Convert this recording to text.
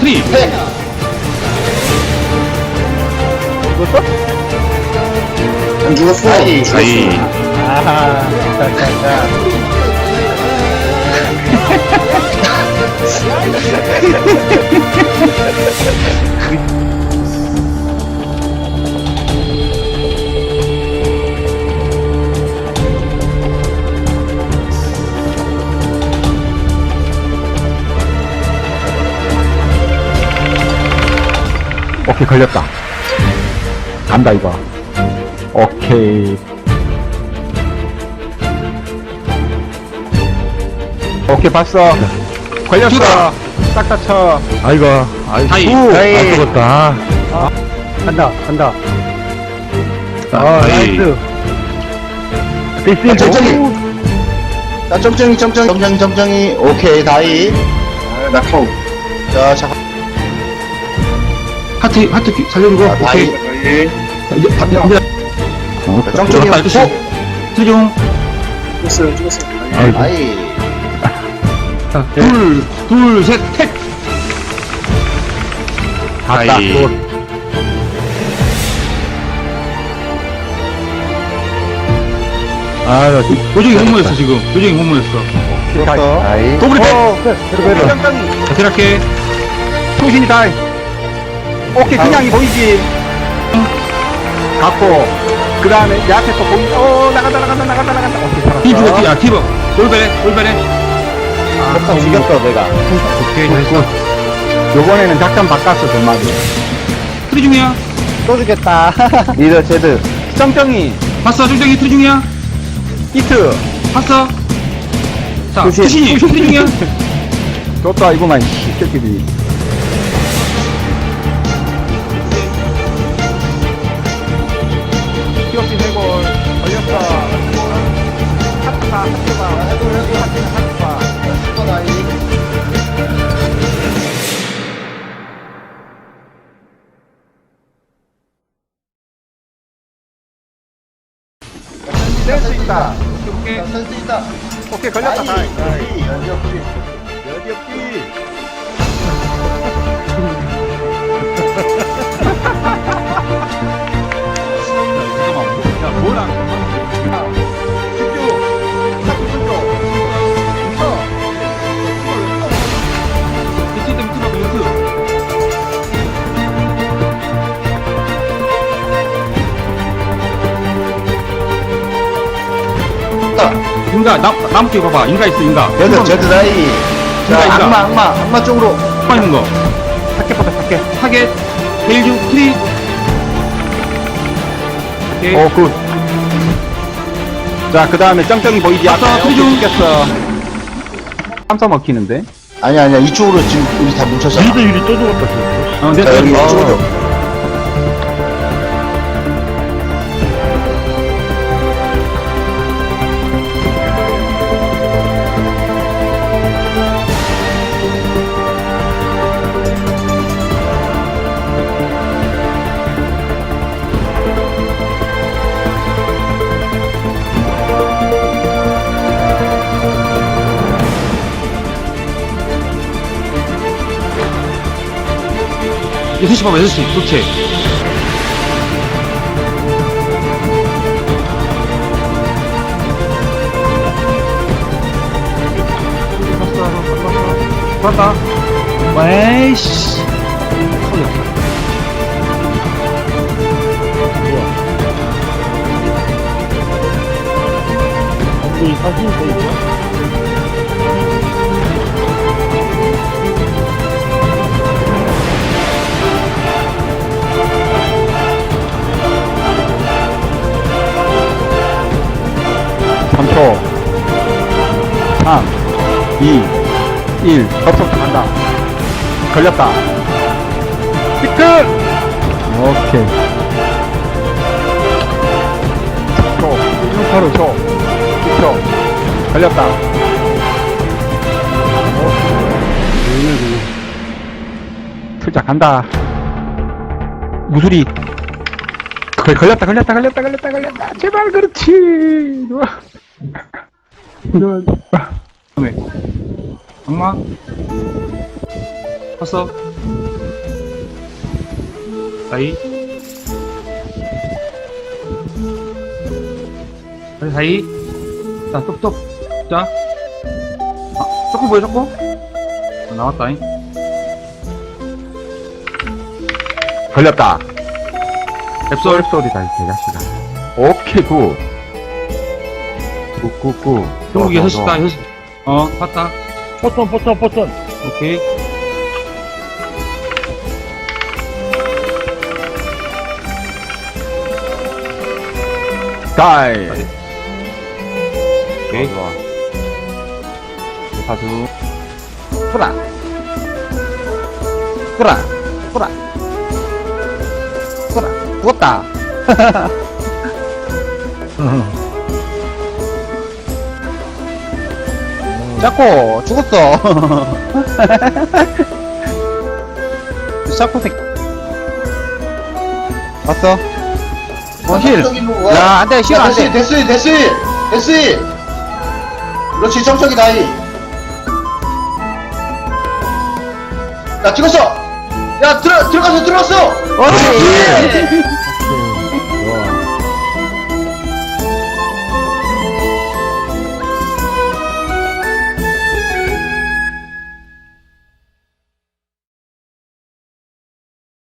트리. 팩. 안 죽었어. 아이. 아이. 아하, 자, 자, 자. 오케이 걸렸다 간다 이거 오케이 오케이 봤어 걸렸어 딱 다쳐 아이고 아이고 다이. 죽었다 간다, 간다. 아 다이. 나이스 디스 정정이. 자, 점정이, 점정이, 점정이, 점정이. 오케이, 다이. 아, 낙하오. 자, 자, 하트, 하트 기- 살려주고. 자, 다이. 오케이. 이제 다, 이제 자, 점정이 들어갔다, 어떻게? 아저씨. 트리중. 아이고 다이. 자, 둘, 둘, 셋, 택. 갔다 다이. 굿. 아, 나 지- 도중에 못 모였어, 지금. 도중에 못 모였어. 죽었어. 다이. 도브리 백. 어, 그래, 그래, 그래. 자, 드라케. 통신이 다이. 오케이, 그냥 이 보이지. 갖고, 그 다음에 내 앞에 또 보이, 어, 나간다, 나간다, 나간다, 나간다. 오케이, 살았어. 티 주고, 티, 아, 티버. 돌베레, 돌베레. 아, 죽였어, 내가. 오케이, 잘했어. 요번에는 작전 바꿨어, 정말. 트리 중이야. 또 주겠다. 리더 제드. 정정이, 봤어, 중정이 트리 중이야. 히트. 봤어. 자, 투신. 투신이 트리 중이야. 좋다, 이거만, 이 새끼들이. 낼수 있다. 오케이. 센스 있다. 오케이, 걸렸다. 다이. 다이. 여기 없지. 인가, 나, 나무 쪽에 봐봐. 인가 있어, 인가. 제드, 제드 다이. 인가, 자, 인가. 악마, 악마, 악마 쪽으로. 파 있는 거. 타켓부터 타켓. 타겟, 베일중, 트리. 오케이. 오, 굿. 자, 그 다음에 쩡쩡이 보이지? 아까 앞에 트리중. 죽겠어. 삼사 먹히는데? 아니야, 아니야. 이쪽으로 지금 우리 다 뭉쳤잖아. 유리 또 죽었다, 어, 내, 자, 여기 어, 이쪽으로. 여섯 시 봐봐, 여섯 시. 그렇지. 봤다. 와이씨. 이 사진 보이죠? 3, 2, 1. 접속 간다. 걸렸다. 히트! 오케이. 3초, 1초, 8초, 2초. 걸렸다. 틀자 간다. 무술이 걸, 걸렸다 걸렸다 걸렸다 걸렸다 걸렸다 제발 그렇지 다음에. 악마. 봤어. 다이. 다이, 다이. 자, 톱톱. 자. 아, 초코 보여, 초코? 어, 나왔다잉. 걸렸다. 앱솔. 앱소리다, 이 개자식아. 오케이, 굿. 굿, 굿, 굿. 중국이 좋아, 6시 좋아, 다, 좋아. 6시. 어, 봤다. 포천, 포천, 포천. 오케이. 다이. 오케이. 좋아. 사주. 꾸라. 꾸라. 꾸라. 꾸라. 죽었다. 자코 죽었어. 자코 새. 왔어. 어 힐. 야 안돼 힐 안돼. 아, 됐어, 됐어, 됐어. 그렇지, 정적이 다이. 야, 찍었어. 야, 들어, 들어갔어, 들어갔어. 어디?